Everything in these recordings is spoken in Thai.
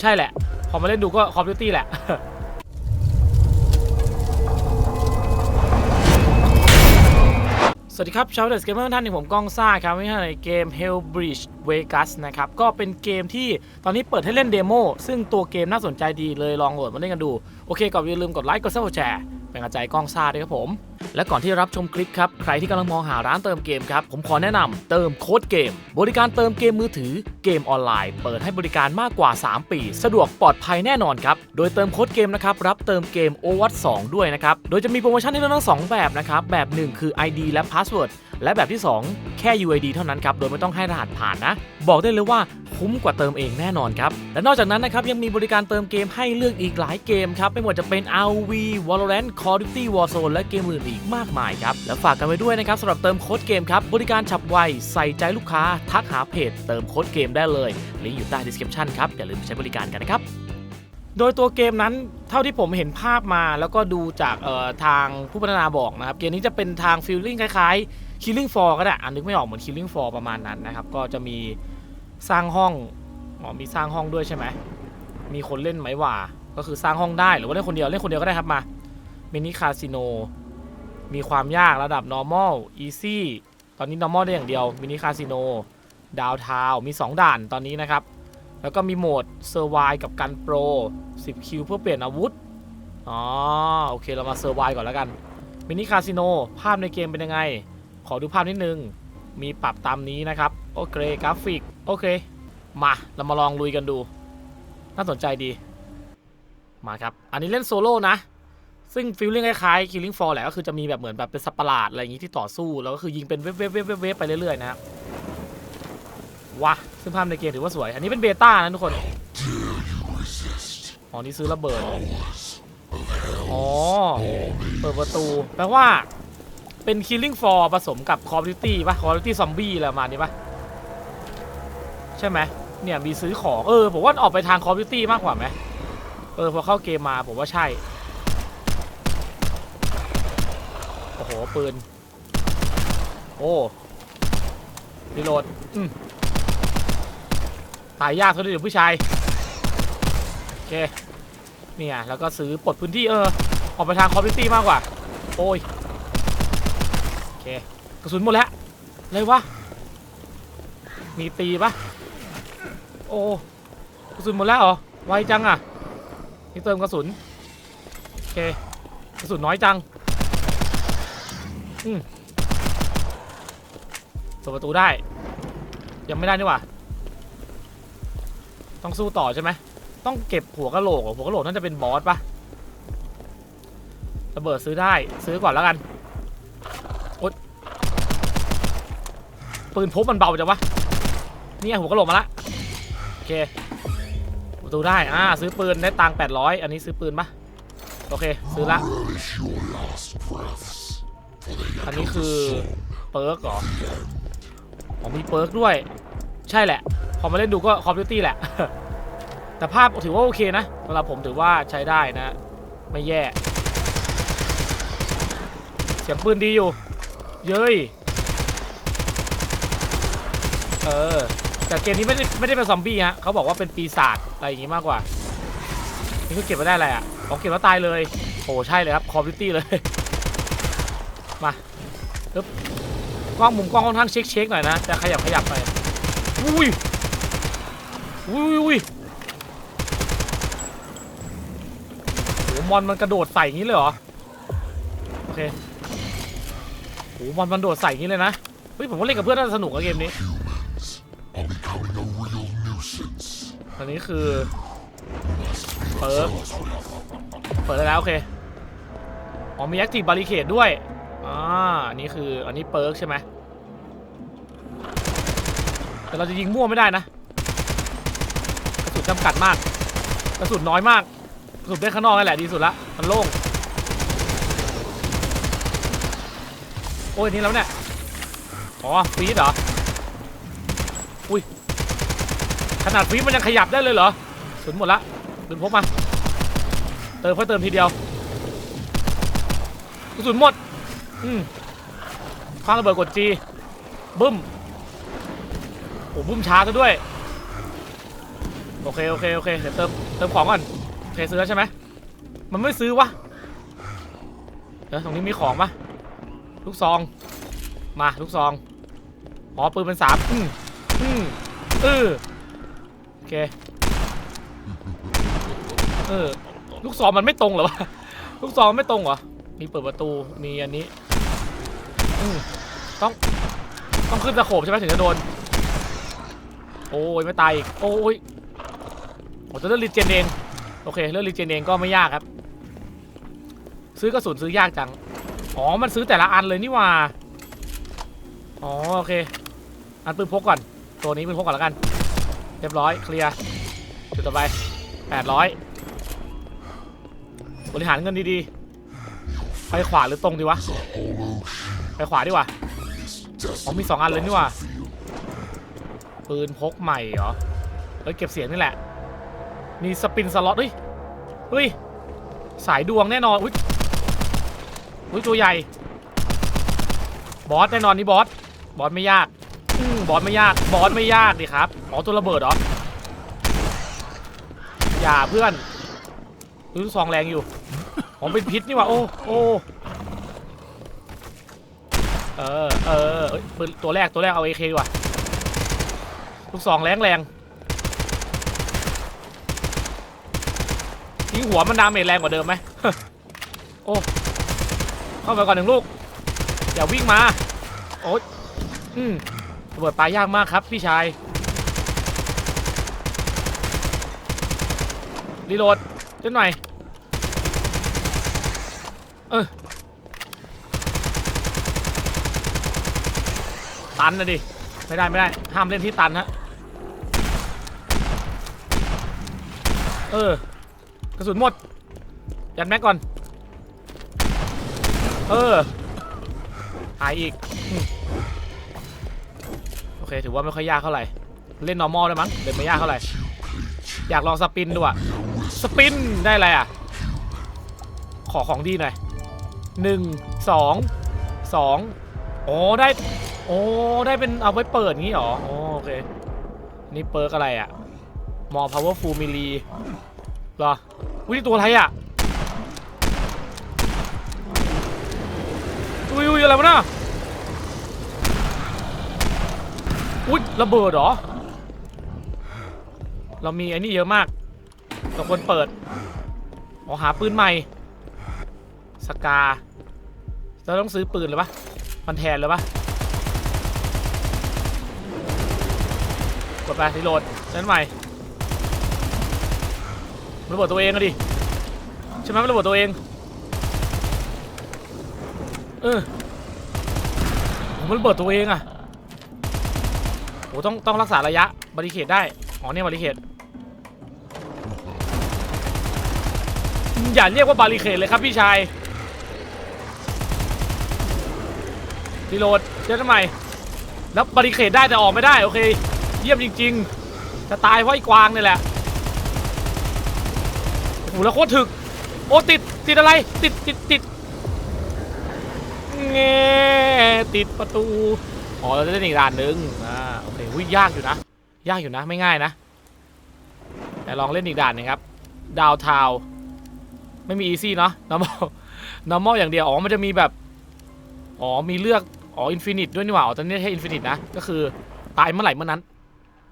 ใช่แหละ พอมาเล่นดูก็คอมพิวตี้แหละ สวัสดีครับชาวเดสเกมเมอร์ท่านหนึ่งผมก้องซ่าครับไม่ใช่ในเกม Hellbridge Vegas นะครับ ก็เป็นเกมที่ตอนนี้เปิดให้เล่นเดโมซึ่งตัวเกมน่าสนใจดีเลยลองโหลดมาเล่นกันดู โอเคก่อนอย่าลืมกดไลค์กดซับกดแชร์เป็นกำลังใจก้องซ่าด้วยครับผม และก่อนที่รับชมคลิปครับ ใครที่กำลังมองหาร้านเติมเกมครับ ผมขอแนะนำเติมโค้ดเกม บริการเติมเกมมือถือเกมออนไลน์ เปิดให้บริการมากกว่า 3 ปี สะดวกปลอดภัยแน่นอนครับ โดยเติมโค้ดเกมนะครับ รับเติมเกม o w a t 2ด้วยนะครับ โดยจะมีโปรโมชั่นให้เลือกทั้งสองแบบนะครับ แบบหนึ่งคือ ID และ Password และแบบที่ 2 แค่ UID เท่านั้นครับ โดยไม่ต้องให้รหัสผ่านนะ บอกได้เลยว่าคุ้มกว่าเติมเองแน่นอนครับ และนอกจากนั้นนะครับ ยังมีบริการเติมเกมให้เลือกอีกหลายเกมครับ ไม่ว่าจะเป็น RV Valorant Call of Duty Warzone และเกมอื่นอีกมากมายครับ และฝากกันไว้ด้วยนะครับสำหรับเติมโค้ดเกมครับ บริการฉับไว ใส่ใจลูกค้า ทักหาเพจ เติมโค้ดเกมได้เลย ลิงก์อยู่ใต้ description ครับ อย่าลืมใช้บริการกันนะครับโดยตัวเกมนั้นเท่าที่ผมเห็นภาพมาแล้วก็ดูจากทางผู้พัฒนาบอกนะครับ เกมนี้จะเป็นทางฟิลลิ่งคล้ายๆ Killing Floor ก็ได้อ่านนึกไม่ออกเหมือน Killing Floor ประมาณนั้นนะครับ ก็จะมีสร้างห้องอ๋อมีสร้างห้องด้วยใช่ไหมมีคนเล่นไหมว่าก็คือสร้างห้องได้หรือว่าเล่นคนเดียวเล่นคนเดียวก็ได้ครับมามินิคาสิโนมีความยากระดับ normal easy ตอนนี้ normal ได้อย่างเดียวมินิคาสิโนดาวทาวมี 2 ด่านตอนนี้นะครับ แล้วก็มีโหมดเซอร์ไวกับกันโปร 10 คิวเพื่อเปลี่ยนอาวุธ อ๋อ โอเค เรามาเซอร์ไวก่อนแล้วกันมินิคาสิโนภาพในเกมเป็นยังไง ขอดูภาพนิดนึง มีปรับตามนี้นะครับ โอเคกราฟิก โอเค มาเรามาลองลุยกันดู น่าสนใจดี มาครับ อันนี้เล่นโซโล่นะ ซึ่งฟิลลิ่งคล้ายๆ Killing Floor แหละก็คือจะมีแบบเหมือนแบบเป็นสัปหลาดอะไรอย่างงี้ที่ต่อสู้ แล้วก็คือยิงเป็นเวฟเวฟเวฟเวฟไปเรื่อยๆนะครับว้าซึ่งภาพในเกมถือว่าสวย อันนี้เป็นเบต้านะทุกคนอ๋อนี่ซื้อระเบิด อ๋อ เปิดประตู แปลว่า เป็น Killing for ผสมกับ Call of Duty ป่ะ Call of Duty Zombie อะไรประมาณนี้ป่ะ ใช่ไหมเนี่ยมีซื้อของ เออ ผมว่าออกไปทาง Call of Duty มากกว่าไหมเออ พอเข้าเกมมาผมว่าใช่ โอ้โห ปืน โอ้รีโหลดอืมตายยากเท่าเดี๋ยวผู้ชาย โอเค เนี่ย แล้วก็ซื้อปลดพื้นที่เออ ออกไปทางคอมพิวตี้มากกว่า โอ้ย เคกระสุนหมดแล้วเลยวะมีตีปะโอ้กระสุนหมดแล้วเหรอไวจังอะนี่เติมกระสุนโอเคกระสุนน้อยจังอืมเปิดประตูได้ ยังไม่ได้นี่หว่าต้องสู้ต่อใช่ไหมต้องเก็บหัวกะโหลกหัวกะโหลกน่าจะเป็นบอสปะระเบิดซื้อได้ซื้อก่อนแล้วกัน ปืนพกมันเบาจังวะเนี่ยหัวกะโหลกมาละโอเคประตูได้อ่าซื้อปืนได้ตังค์800 อันนี้ซื้อปืนปะโอเค ซื้อละอันนี้คือเปิร์กเหรออ๋อมีเปิร์กด้วย ใช่แหละ พอมาเล่นดูก็คอมพิวตี้แหละ แต่ภาพถือว่าโอเคนะสำหรับผมถือว่าใช้ได้นะ ไม่แย่ เสียงปืนดีอยู่ เย้ย เออ แต่เกมนี้ไม่ได้ไม่ได้เป็นซอมบี้ฮะเขาบอกว่าเป็นปีศาจอะไรอย่างงี้มากกว่า นี่คือเก็บมาได้อะไรอะอ๋อเก็บมาตายเลยโอ้ใช่เลยครับคอมพิวตี้เลย มาปึ๊บกล้องมุมกล้องค่อนข้างเช็คเช็คๆหน่อยนะแต่ขยับขยับไปอุ้ยอุ้ยอุ้ยโหมอนมันกระโดดใส่อย่างนี้เลยเหรอ โอเคโหมอนมันโดดใส่อย่างนี้เลยนะ เฮ้ยผมว่าเล่นกับเพื่อนน่าจะสนุกกับเกมนี้ อันนี้คือเปิดเปิดได้แล้วโอเค อ๋อมี Active Barricade ด้วยอ่าอันนี้คืออันนี้เปิร์กใช่ไหมแต่เราจะยิงมั่วไม่ได้นะกระสุนจำกัดมากกระสุนน้อยมากกระสุนเป็นข้างนอกนั่นแหละดีสุดละมันโล่งโอ้ยนี่แล้วเนี่ยอ๋อฟีดเหรอ อุ้ย ขนาดฟีมันยังขยับได้เลยเหรอสุนหมดละลืมพกมา เติมเพื่อเติมทีเดียวกระสุนหมด อืมคว้างระเบิดกดจีบึ้ม โอ้บึ้มช้าซะด้วย โอเค โอเค โอเค เดี๋ยวเติม เติมของก่อนโอเคซื้อแล้วใช่ไหม มันไม่ซื้อวะ เออตรงนี้มีของปะลูกซอง มา ลูกซอง อ๋อ ปืนเป็นสามอืมอืมเออ เค เออ ลูกซองมันไม่ตรงเหรอวะ ลูกซองมันไม่ตรงเหรอ มีเปิดประตู มีอันนี้อืมต้อง ต้องขึ้นตะโขบใช่ไหมถึงจะโดน โอ้ยไม่ตายอีก โอ้ยโอ้จะเลือกรีเจนเอง โอเค เลือกรีเจนเองก็ไม่ยากครับ ซื้อกระสุนซื้อยากจัง อ๋อ มันซื้อแต่ละอันเลยนี่ว่า อ๋อ โอเค อันปืนพกก่อน ตัวนี้ปืนพกก่อนแล้วกัน เรียบร้อย เคลียร์จุดต่อไป800 บริหารเงินดีๆ ไปขวาหรือตรงดีวะ ไปขวาดีกว่า desolate อ๋อมีสองอันเลยนี่ว่าปืนพกใหม่เหรอเฮ้ยเก็บเสียงนี่แหละ มีสปินสล็อตเฮ้ยเฮ้ย สายดวงแน่นอน อุ้ยอุ้ยตัวใหญ่ บอสแน่นอนนี่บอส บอสไม่ยากบอสไม่ยาก บอสไม่ยากดิครับ อ๋อตัวระเบิดเหรอ อย่าเพื่อนดูลูกซองแรงอยู่อ๋อเป็นพิษนี่ว่าโอ้โอ้เออเออเอ้ยปืนตัวแรกตัวแรกเอาเอเคดีกว่าลูกซองแรงแรงยิงหัวมันดาเมจแรงกว่าเดิมไหม โอ้ เข้าไปก่อนหนึ่งลูก อย่าวิ่งมา โอ๊ยอืมระเบิดปลายยากมากครับพี่ชาย รีโหลดเล่นหน่อย เออตันนะดิ ไม่ได้ไม่ได้ ห้ามเล่นที่ตันฮะ เออ กระสุนหมด ยัดแม็กก่อน เออ หายอีก โอเค ถือว่าไม่ค่อยยากเท่าไหร่ เล่น normal ได้มั้ง เล่นไม่ยากเท่าไหร่ อยากลองสปินดูอะ สปิน ได้อะไรอะ ขอของดีหน่อยหนึ่งสองสองโอ้ได้ โอ้ได้เป็นเอาไว้เปิดงี้หรอโอโอเค นี่เปิร์กอะไรอะมอ powerful melee เหรออุ้ยตัวอะไรอะอุ้ยอุ้ยอะไรวะน่ะอุ้ยระเบิดหรอ เรามีไอ้นี่เยอะมาก เราควรเปิดอ๋อหาปืนใหม่ สกา เราต้องซื้อปืนเลยปะมันแทนเลยปะกดไปรีโหลดเล่นใหม่มันระเบิดตัวเองอะดิ ใช่ไหมมันระเบิดตัวเอง เออโหมันระเบิดตัวเองอะโหต้องต้องรักษาระยะบริเคดได้ อ๋อเนี่ยบริเคด อย่าเรียกว่าบาริเคดเลยครับพี่ชายรีโหลดเจอทำไมแล้วบาริเคดได้แต่ออกไม่ได้โอเค เยี่ยมจริง ๆ จะตายเพราะไอ้กวางนี่แหละโอ้โหแล้วโคตรถึก โอ้ติดติดอะไรติดติดติดเงติดประตูอ๋อเราจะเล่นอีกด่านหนึ่งอ่าโอเคอุ้ยยากอยู่นะ ยากอยู่นะไม่ง่ายนะ แต่ลองเล่นอีกด่านหนึงครับดาวทาว ไม่มีอีซี่เนาะ normal normal อย่างเดียว อ๋อ มันจะมีแบบ อ๋อ มีเลือก อ๋อ อินฟินิตด้วยนี่หว่าอ๋อตอนนี้ให้อินฟินิตนะ ก็คือ ตายเมื่อไหร่เมื่อนั้น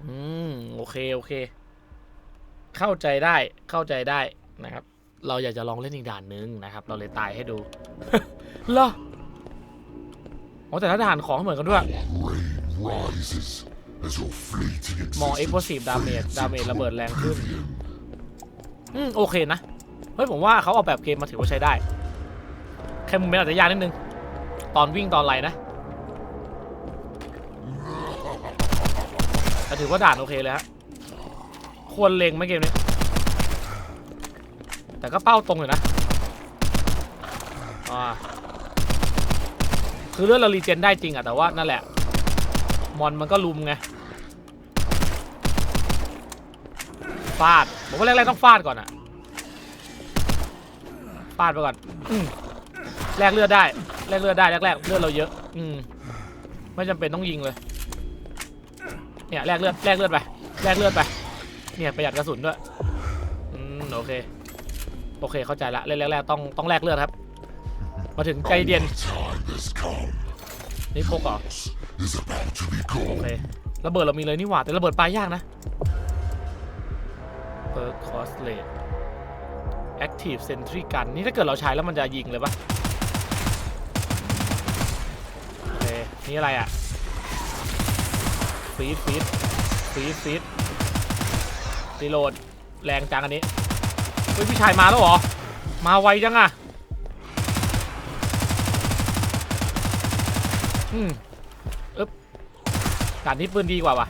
อืม โอเค โอเค เข้าใจได้ เข้าใจได้นะครับ เราอยากจะลองเล่นอีกด่านหนึงนะครับ เราเลยตายให้ดูเหรออ๋อแต่ถ้าด่านของเหมือนกันด้วย rain rises as your fleeting มอง existence explosive damage damage ระเบิดแรงขึ้น Oblivion. อืม โอเคนะ เฮ้ยผมว่าเขาออกแบบเกมมาถือว่าใช้ได้ แค่มุมเมนอาจจะยากนิดนึง ตอนวิ่งตอนอะไรนะแต่ถือว่าด่านโอเคเลยฮะ ควรเล็งไหมเกมนี้ แต่ก็เป้าตรงอยู่นะอ่าคือเลือดเรารีเจนได้จริงอะแต่ว่านั่นแหละ มอนมันก็ลุมไง ฟาด ผมว่าแรกๆต้องฟาดก่อนอะ ฟาดไปก่อนอืมแลกเลือดได้แลกเลือดได้แรกๆเลือดเราเยอะ อืมไม่จำเป็นต้องยิงเลย เนี่ยแลกเลือดแลกเลือดไปแลกเลือดไป เนี่ยประหยัดกระสุนด้วยอืมโอเค โอเคเข้าใจละเล่นแรกๆต้องต้องแลกเลือดครับ มาถึงใจเย็นนี่พกเหรอโอเคระเบิดเรามีเลยนี่หว่าแต่ระเบิดปลายยากนะเพิร์คคอสเลด แอคทีฟเซนทรีกันนี่ถ้าเกิดเราใช้แล้วมันจะยิงเลยปะโอเค นี่อะไรอะฟีดฟีดฟีดฟีดรีโหลดแรงจังอันนี้ เฮ้ยพี่ชายมาแล้วเหรอ มาไวจังอะอืมอึ๊บด่านนี้ปืนดีกว่าว่ะ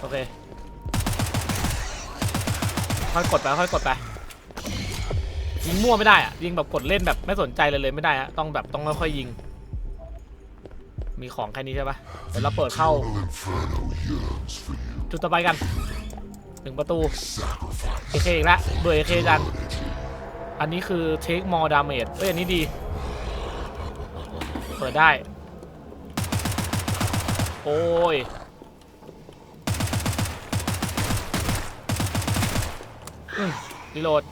โอเค ค่อยกดไปค่อยกดไปยิงมั่วไม่ได้อะยิงแบบกดเล่นแบบไม่สนใจเลยเลยไม่ได้ฮะต้องแบบต้องค่อยๆยิง มีของแค่นี้ใช่ปะเดี๋ยวเราเปิดเข้า จุดต่อไปกันหนึ่งประตูเอเคอีกแล้วเบื่อเอเคจังอันนี้คือ take more damage เอ้ยอันนี้ดี เปิดได้ โอ้ย อืม รีโหลด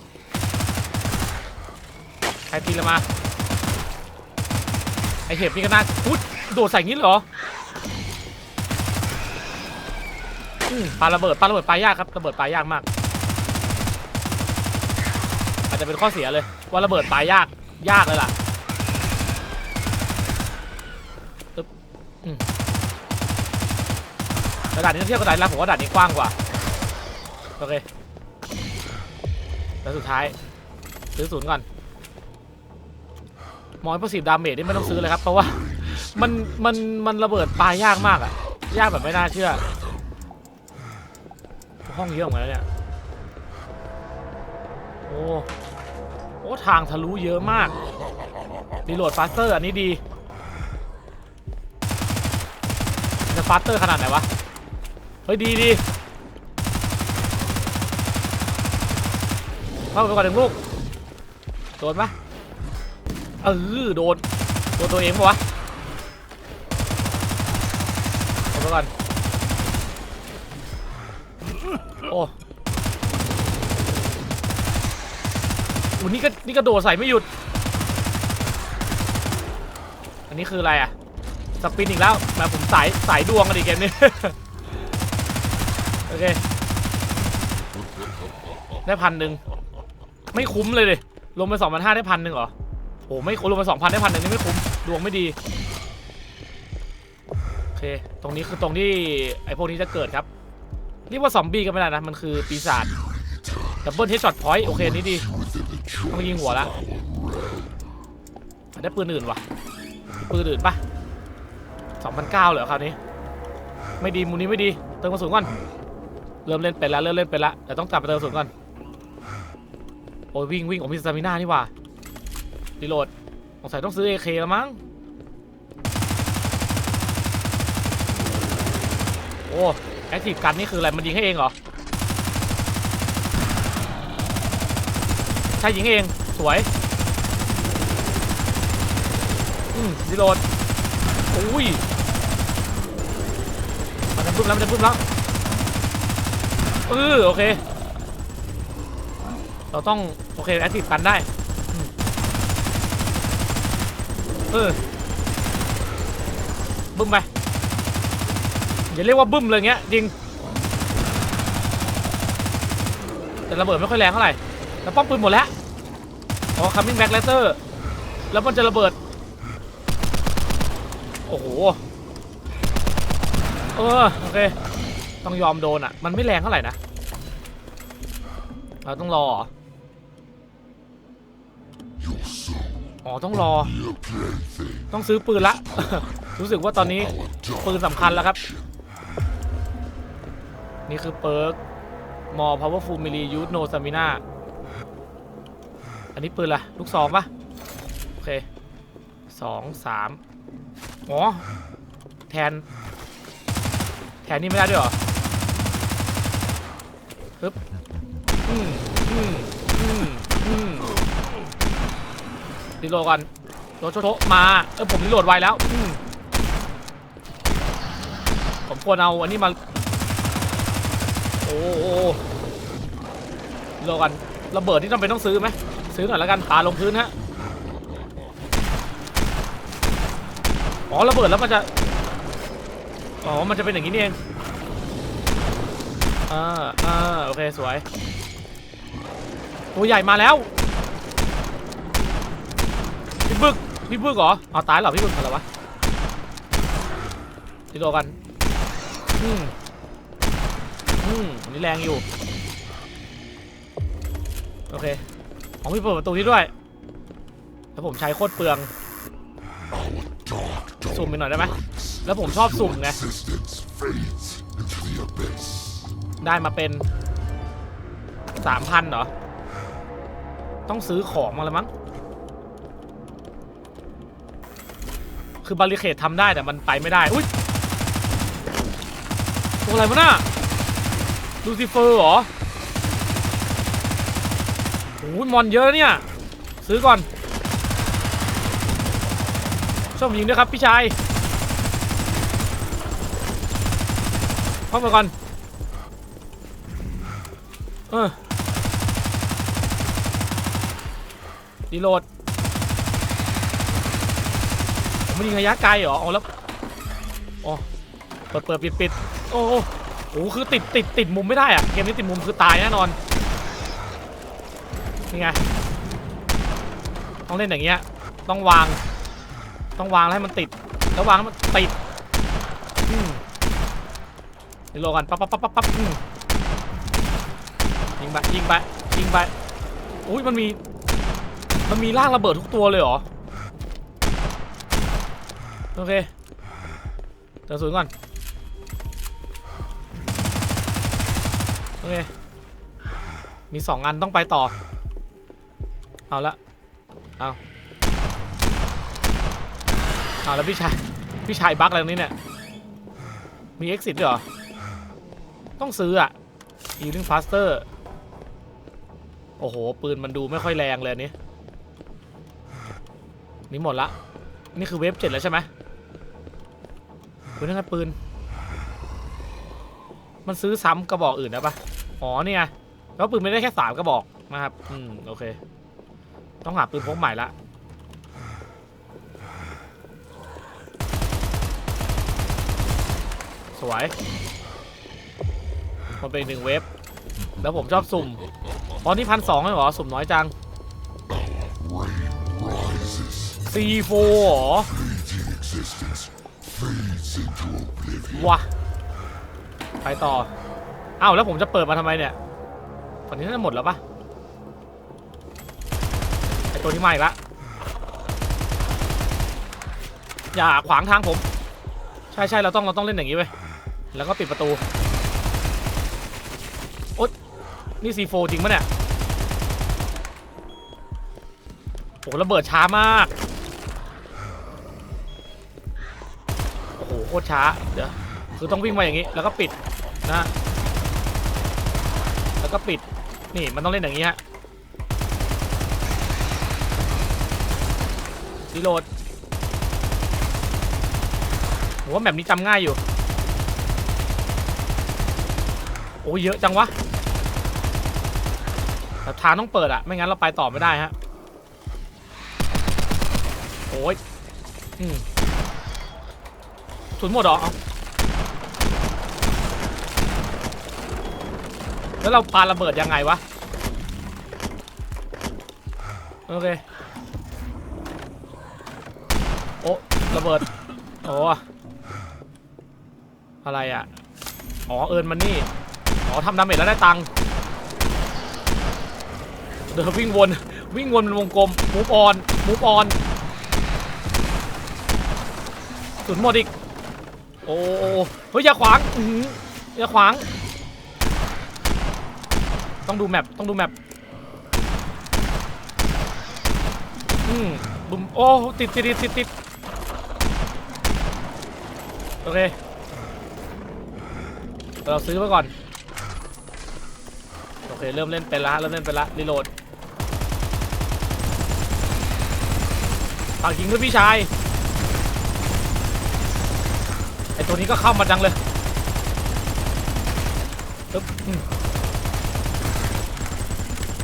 ใครตีละมา ไอเห็บนี่ก็น่าอุ๊ยโดดใส่งี้เหรอปาระเบิดปาระเบิดปลายากครับระเบิดปลายากมาก อาจจะเป็นข้อเสียเลย ว่าระเบิดปลายยากยากเลยล่ะตึ๊บอืมแต่ด่านนี้เทียบกับด่านแรกผมว่าด่านนี้กว้างกว่า โอเค แล้วสุดท้าย ซื้อศูนย์ก่อนมอยประสิทธิ์ดาเมจนี่ไม่ต้องซื้อเลยครับ เพราะว่ามันมันมันระเบิดปลายยากมากอะยากแบบไม่น่าเชื่อ ห้องเยอะเหมือนกันแล้วเนี่ย โอ้โอ้ทางทะลุเยอะมากรีโหลดฟาสเตอร์อันนี้ดีจะฟาสเตอร์ขนาดไหนวะ เฮ้ยดีดี เข้าไปก่อนหนึ่งลูก โดนปะเออโดน โดนตัวเองปะวะเข้าไปก่อน โอ้โหนี่ก็นี่ก็โดดใส่ไม่หยุด อันนี้คืออะไรอะสปินอีกแล้วแหมาผมสายสายดวงกันอีกเกมนี้ โอเค ได้พันหนึ่ง ไม่คุ้มเลยดิลงไปสองพันห้าได้พันหนึ่งเหรอโอ้ไม่คุ้มลงไปสองพันได้พันหนึ่งนี่ไม่คุ้มดวงไม่ดีโอเคตรงนี้คือตรงที่ไอ้พวกนี้จะเกิดครับเรียกว่าซอมบี้ก็ไม่ได้นะมันคือปีศาจดับเบิลเฮดช็อตพอยต์โอเคนี่ดีต้องยิงหัวละได้ปืนอื่นวะปืนอื่นปะ2009เหรอคราวนี้ ไม่ดีมูลนี้ไม่ดี เติมกระสุนก่อน เริ่มเล่นเป็นแล้วเริ่มเล่นเป็นแล้วแต่ต้องกลับไปเติมกระสุนก่อน โอ้ยวิ่งวิ่งผมมีสตามิน่านี่หว่ารีโหลดสงสัยต้องซื้อ AK แล้วมั้ง โอ้แอคทีฟกันนี่คืออะไร มันยิงให้เองเหรอ ใช่ยิงเอง สวย อืมรีโหลดอุ้ย มันจะปุ๊บแล้ว มันจะปุ๊บแล้วเออโอเค เราต้อง โอเคแอคทีฟกันได้ เออ บึ้มไป อย่าเรียกว่าบึ้มเลยเงี้ยจริง แต่ระเบิดไม่ค่อยแรงเท่าไหร่ แล้วป้อมปืนหมดแล้ว อ๋อ coming back later แล้วมันจะระเบิด โอ้โห เออ โอเค ต้องยอมโดนอะ มันไม่แรงเท่าไหร่นะ เราต้องรอเหรอ your soul อ๋อต้องรอ be a plaything. ต้องซื้อปืนละ รู้สึกว่าตอนนี้ Our ปืน dark สำคัญแล้วครับ นี่คือเปิร์ก more powerful melee use no stamina อันนี้ปืนละลูกซองปะโอเคสองสามอ๋อแทน แทนนี่ไม่ได้ด้วยเหรอฮึบอืมอืมอืมอืม รีโหลดก่อนโดนโชโทมา เออผมรีโหลดไวแล้วอืผมควรเอาอันนี้มา โอ้โหโลกันระเบิดที่จำเป็นต้องซื้อไหมซื้อหน่อยแล้วกันปาลงพื้นฮะอ๋อระเบิดแล้วมันจะอ๋อมันจะเป็นอย่างนี้นี่เองอ่าอ่าโอเคสวยตัวใหญ่มาแล้ว พี่บึกพี่บึกเหรอเอาตายเหรอพี่บึกอะไรวะที่โลกันอืมอืมอันนี่แรงอยู่ โอเคขอ๋อมีเปิดประตูที่ด้วยแล้วผมใช้โคตรเปลือง สุ่มไปหน่อยได้ไหมแล้วผมชอบสุ่มไง ได้มาเป็นสามพันเหรอ ต้องซื้อของมาแล้วมั้ง คือบาริเคดทำได้แต่มันไปไม่ได้อุ้ยตัวอะไรวะน่ะลูซิเฟอร์เหรอโอ้ยมอนเยอะเนี่ย ซื้อก่อนช่วยผมยิงด้วยครับพี่ชายเข้ามาก่อนเออดีโหลด มันยิงระยะไกลเหรอเอาแล้วอ๋อเปิดเปิดปิดปิดโอ้โหโอ้คือติดติดติดมุมไม่ได้อะเกมนี้ติดมุมคือตายแน่นอนนี่ไงต้องเล่นอย่างเงี้ยต้องวาง ต้องวางแล้วให้มันติด แล้ววางแล้วมันติดอืมดีโลกันปั๊บปั๊บปั๊บปั๊บปั๊บยิงไปยิงไปยิงไปอุ้ยมันมี มันมีร่างระเบิดทุกตัวเลยเหรอ โอเคเติมศูนย์ก่อน โอเค มีสองอันต้องไปต่อ เอาละ เอา เอาแล้วพี่ชาย พี่ชายบั๊กอะไรตรงนี้เนี่ย มี exit ด้วยเหรอ ต้องซื้ออะ healing faster โอ้โห ปืนมันดูไม่ค่อยแรงเลยนนี้ นี่หมดละ นี่คือเวฟเจ็ดแล้วใช่ไหม ปืนนั่นไงปืน มันซื้อซ้ำกระบอกอื่นได้ปะอ๋อเนี่ไงแล้วปืนไม่ได้แค่สามกระบอกนะครับ อืมโอเค ต้องหาปืนพกใหม่ละสวย มันเป็นหนึ่งเวฟแล้วผมชอบสุ่ม ตอนนี้พันสองเลยเหรอ สุ่มน้อยจัง Rain rises, C4 เหรอ วะไปต่ออ้าวแล้วผมจะเปิดมาทำไมเนี่ยตอนนี้น่าจะหมดแล้วปะไอตัวที่มาอีกละอย่าขวางทางผม ใช่ใช่เราต้องเราต้องเล่นอย่างนี้เว้ยแล้วก็ปิดประตูโอ๊ยนี่ C4 จริงปะเนี่ยโอ้ระเบิดช้ามาก โคตรช้า เดี๋ยว คือต้องวิ่งมาอย่างนี้ แล้วก็ปิดนะ แล้วก็ปิด นี่มันต้องเล่นอย่างนี้ฮะรีโหลดผมว่าแบบนี้จำง่ายอยู่ โอ้เยอะจังวะแต่ทางต้องเปิดอะไม่งั้นเราไปต่อไม่ได้ฮะ โอ้ย อืม สุนหมดเหรอเอาแล้วเราปาระเบิดยังไงวะ โอเค โอ้ระเบิด โอ้อะไรอะ อ๋อ เอิญมันนี่ อ๋อทำดาเมจแล้วได้ตังค์เดินวิ่งวน วิ่งวนเป็นวงกลมมูฟออนมูฟออนสุดหมดอีก โอ้โอ้โอ้เฮ้ยอย่าขวางอืออย่าขวาง ต้องดูแมปต้องดูแมปอืมบุมโอ้ติดติดติดติดโอเคเราซื้อไว้ก่อน โอเค เริ่มเล่นเป็นละเริ่มเล่นเป็นละรีโหลดฝากยิงด้วยพี่ชาย ไอตัว นี้ก็เข้ามาจังเลยปึ๊บ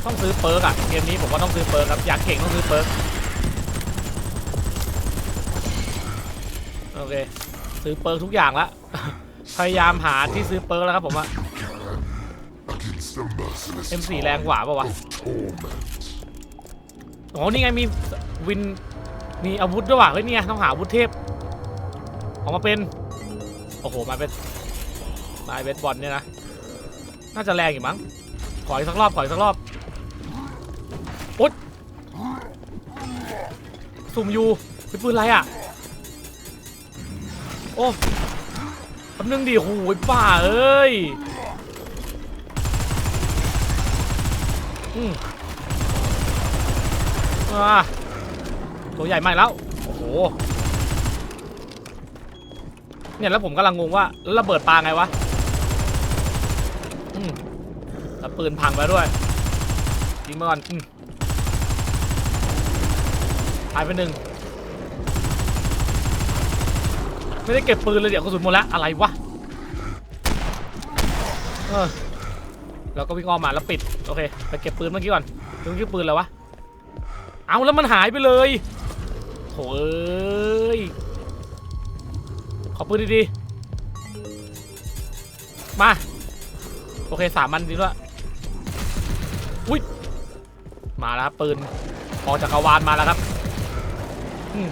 ต้องซื้อเปิร์กอะเกมนี้ผมว่าต้องซื้อเปิร์กครับอยากเก่งต้องซื้อเปิร์กโอเคซื้อเปิร์กทุกอย่างละพยายามหาที่ซื้อเปิร์กแล้วครับผมว่า Against the merciless M4 แรงกว่าปะวะ of torment. อ๋อนี่ไงมีวินมีอาวุธด้วยว่ะเฮ้ยนี่ไงต้องหาอาวุธเทพออกมาเป็น อ้โห มาเป็นมาเบสบอลเนี่ยนะ น่าจะแรงอยู่มั้ง ขออีกสักรอบ ขออีกสักรอบอุ๊ดสุ่มอยู่เป็นปืนอะไรอะ โอ้แป๊บนึงดิโอ้ยบ้าเอ้ยอืมอ่าตัวใหญ่มากแล้ว โอ้โห เนี่ยแล้วผมกำลังงงว่าแล้วระเบิดปลาไงวะอืมแล้วปืนพังไปด้วยยิงมาก่อนอืมตายไปหนึ่งไม่ได้เก็บปืนเลยเดี๋ยวกระสุนหมดแล้วอะไรวะเออแล้วก็วิ่งอ้อมมาแล้วปิดโอเคไปเก็บปืนเมื่อกี้ก่อนเมื่อกี้ปืนอะไรวะเอาแล้วมันหายไปเลยโถเอ้ย ขอปืนดีๆ มา โอเคสามมันดีด้วยอุ้ย มาแล้วครับปืนออกจากกรวาลมาแล้วครับอืม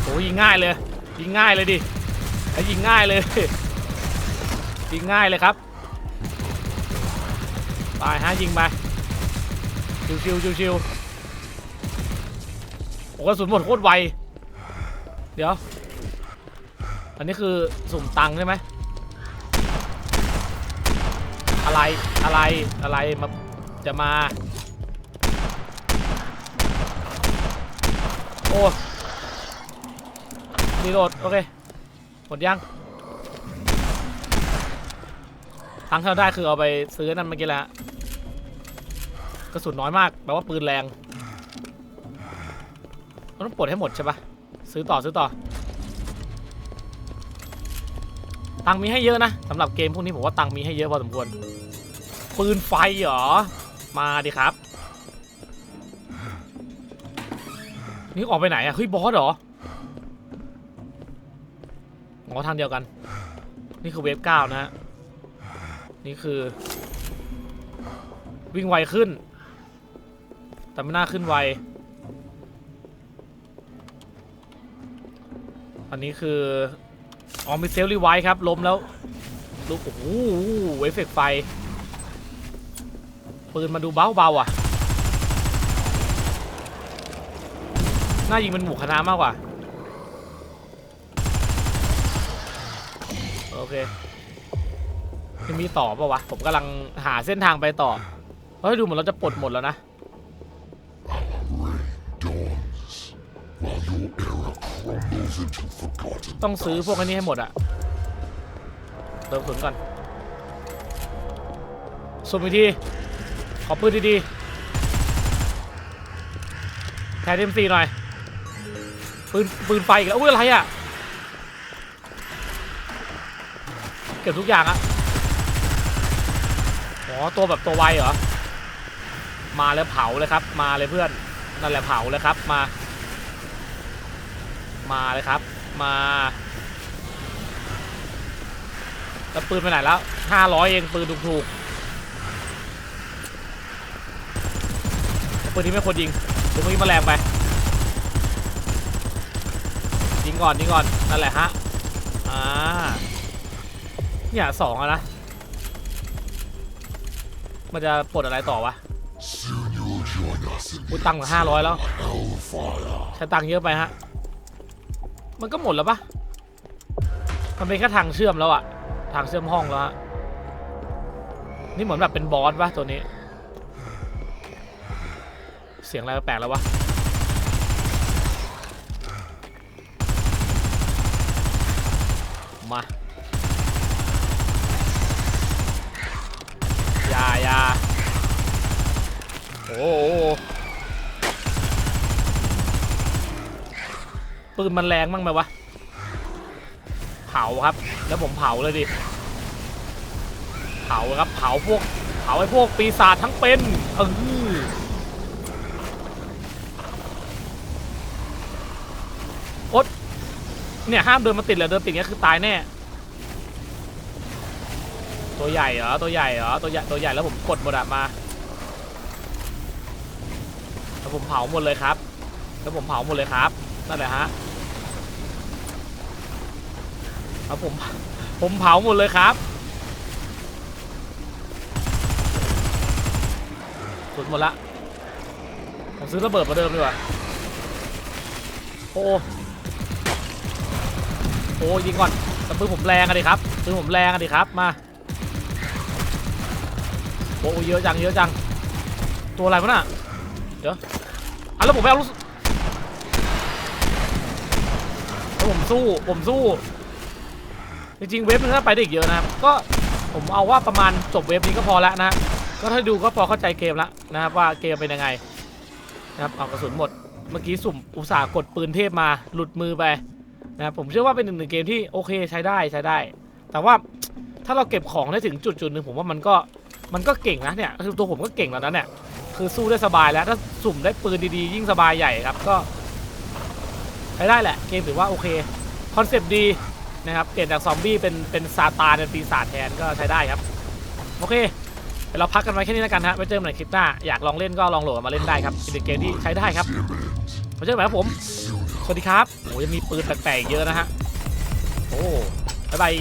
โหยิงง่ายเลย ยิงง่ายเลยดิแล้วยิงง่ายเลย ยิงง่ายเลยครับไปฮะยิงไปชิวชิวชิวชิวโอ้กระสุนหมดโคตรไว เดี๋ยว อันนี้คือสุ่มตังค์ใช่ไหมอะไรอะไรอะไรมาจะมา โอ้รีโหลดโอเคหมดยังตังที่เราได้คือเอาไปซื้อนั่นเมื่อกี้แหละกระสุนน้อยมากแปลว่าปืนแรง ต้องปลดให้หมดใช่ปะซื้อต่อซื้อต่อ ตังมีให้เยอะนะสำหรับเกมพวกนี้ผมว่าตังมีให้เยอะพอสมควรปืนไฟเหรอ มาดิครับ นี่ออกไปไหนอะเฮ้ยบอสเหรออ๋อทางเดียวกัน นี่คือเวฟเก้านะฮะนี่คือ วิ่งไวขึ้น แต่ไม่น่าขึ้นไว อันนี้คือ อ๋อมีเซลล์รีไวท์ครับล้มแล้วลุกโอ้โหเอฟเฟกไฟปืนมาดูเบาเบาๆอะน่ายิงเป็นหมู่คณะมากกว่า โอเคยังมีต่อปะวะ ผมกำลังหาเส้นทางไปต่อเฮ้ยดูเหมือนเราจะปลดหมดแล้วนะ ต้องซื้อพวกอันนี้ให้หมดอะเติมกระสุนก่อนสุ่มอีกทีขอปืนดีๆแทนเอ็มซีหน่อย ปืนปืนไฟอีกแล้วอุ้ยอะไรอะเก็บทุกอย่างอะอ๋อตัวแบบตัวไวเหรอ มาแล้วเผาเลยครับ มาเลยเพื่อน นั่นแหละเผาเลยครับ มา มาเลยครับ มาแล้วปืนไปไหนแล้วห้าร้อยเองปืนถูกๆปืนนี้ไม่ควรยิงปืนเมื่อกี้มาแรงไป ยิงก่อนยิงก่อนนั่นแหละฮะ อ่า เนี่ยสองอะนะ มันจะปลดอะไรต่อวะ Soon you'll join us in กู the ตังค์ห้าร้อยแล้ว hellfire. ใช้ตังค์เยอะไปฮะ มันก็หมดแล้วปะมันเป็นแค่ทางเชื่อมแล้วอะทางเชื่อมห้องแล้วฮะนี่เหมือนแบบเป็นบอสปะตัวนี้ เสียงอะไรแปลกแล้ววะมาอย่าอย่าโอ้ ปืนมันแรงบ้างไหมวะ เผาครับ แล้วผมเผาเลยดิ เผาครับ เผาพวก เผาไอ้พวกปีศาจทั้งเป็นเออโอ๊ตเนี่ยห้ามเดินมาติดเลยเดินติดเงี้ยคือตายแน่ ตัวใหญ่เหรอ ตัวใหญ่เหรอ ตัวใหญ่ ตัวใหญ่แล้วผมกดหมดอะมา แล้วผมเผาหมดเลยครับ แล้วผมเผาหมดเลยครับ นั่นแหละฮะ แล้วผมผมเผาหมดเลยครับสุดหมดละ ผมซื้อระเบิดมาเดิมดีกว่า โอ้โอ้ยิงก่อนแต่ปืนผมแรงอะดิครับปืนผมแรงอะดิครับ มา โอ้เยอะจัง เยอะจัง ตัวอะไรวะน่ะ เดี๋ยวอะแล้วผมไปเอาลูกแล้วผมสู้ ผมสู้ จริงๆเว็บนึงน่าไปได้อีกเยอะนะครับก็ผมเอาว่าประมาณจบเว็บนี้ก็พอแล้วนะก็ถ้าดูก็พอเข้าใจเกมล้วนะครับว่าเกมเป็นยังไงนะครับเอากระสุนหมดเมื่อกี้สุ่มอุตส่าห์กดปืนเทพมาหลุดมือไปนะครับผมเชื่อว่าเป็นหนึ่งในเกมที่โอเคใช้ได้ใช้ได้ แต่ว่าถ้าเราเก็บของได้ถึงจุดจุดหนึ่งผมว่ามันก็มันก็เก่งนะเนี่ยคือตัวผมก็เก่งแล้วนะเนี่ยคือสู้ได้สบายแล้วถ้าสุ่มได้ปืนดีๆ ยิ่งสบายใหญ่ครับก็ใช้ได้แหละเกมถือว่าโอเคคอนเซปต์ดี นะครับเปลี่ยนจากซอมบี้เป็นเป็นซาตานเป็นปีศาจแทนก็ใช้ได้ครับ โอเคเดี๋ยวเราพักกันไว้แค่นี้แล้วกันฮะไว้เจอกันใหม่คลิปหน้า อยากลองเล่นก็ลองโหลดมาเล่นได้ครับเป็นเกมที่ใช้ได้ครับไว้เจอกันใหม่ครับผม สวัสดีครับโอ้ยังมีปืนแปลกๆเยอะนะฮะโอ้บ๊ายบาย